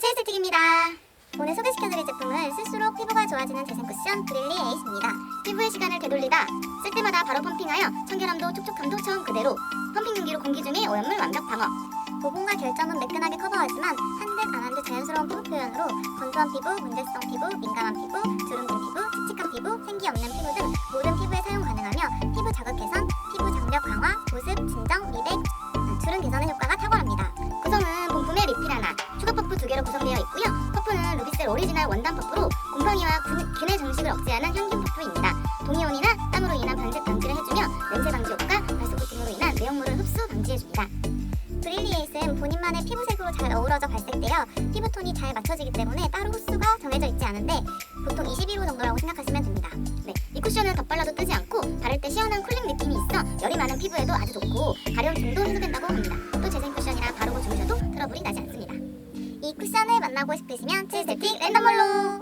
체스틱입니다. 오늘 소개시켜드릴 제품은 쓸수록 피부가 좋아지는 재생 쿠션 브릴리 에이스입니다. 피부의 시간을 되돌리다 쓸 때마다 바로 펌핑하여 청결함도 촉촉함도 처음 그대로 펌핑 용기로 공기 중에 오염물 완벽 방어. 모공과 결점은 매끈하게 커버하지만 한 듯 안 한 듯 자연스러운 피부 표현으로 건조한 피부, 문제성 피부, 민감한 피부, 주름진 피부, 있고요. 퍼프는 루비셀 오리지널 원단 퍼프로 곰팡이와 균- 균의 정식을 억제하는 향균 퍼프입니다. 동이온이나 땀으로 인한 변색 방지를 해주며 냄새 방지 효과, 발수 코팅으로 인한 내용물을 흡수 방지해줍니다. 브릴리 에이스는 본인만의 피부색으로 잘 어우러져 발색되어 피부톤이 잘 맞춰지기 때문에 따로 호수가 정해져 있지 않은데 보통 21호 정도라고 생각하시면 됩니다. 네, 이 쿠션은 덧발라도 뜨지 않고 바를 때 시원한 쿨링 느낌이 있어 열이 많은 피부에도 아주 좋고 가려움증도 해소된다고 합니다. 이 쿠션을 만나고 싶으시면 랜덤몰로